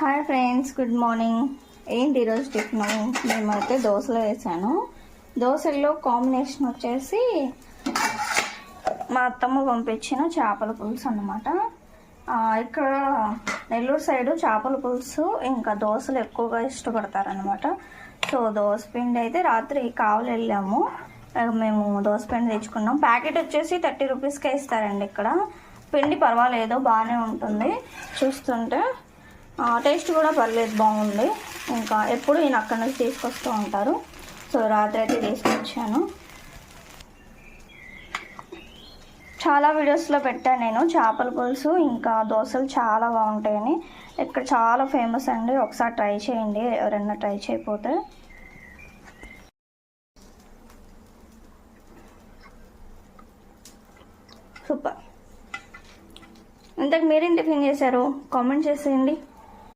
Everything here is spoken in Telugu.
హాయ్ ఫ్రెండ్స్ గుడ్ మార్నింగ్ ఏంటి ఈరోజు టిఫిన్? మేమైతే దోశలు వేసాను. దోశల్లో కాంబినేషన్ వచ్చేసి మా అత్తమ్మ పంపించిన చేపల పులుసు అన్నమాట. ఇక్కడ నెల్లూరు సైడు చేపల పులుసు ఇంకా దోశలు ఎక్కువగా ఇష్టపడతారనమాట సో దోశ పిండి అయితే రాత్రి కావలి వెళ్ళాము. మేము దోశ పిండి తెచ్చుకున్నాం. ప్యాకెట్ వచ్చేసి థర్టీ రూపీస్కే ఇస్తారండి ఇక్కడ. పిండి పర్వాలేదు బాగానే ఉంటుంది. చూస్తుంటే టేస్ట్ కూడా పర్లేదు బాగుంది. ఇంకా ఎప్పుడు ఈయన అక్కడి నుంచి తీసుకొస్తూ ఉంటారు. సో రాత్రి అయితే తీసుకొచ్చాను. చాలా వీడియోస్లో పెట్టాను నేను చేపల పులుసు ఇంకా దోశలు చాలా బాగుంటాయని. ఇక్కడ చాలా ఫేమస్ అండి ఒకసారి ట్రై చేయండి ఎవరైనా ట్రై చేయకపోతే. సూపర్. ఇంతకు మీరేం టిఫిన్ చేశారు? కామెంట్ చేసేయండి.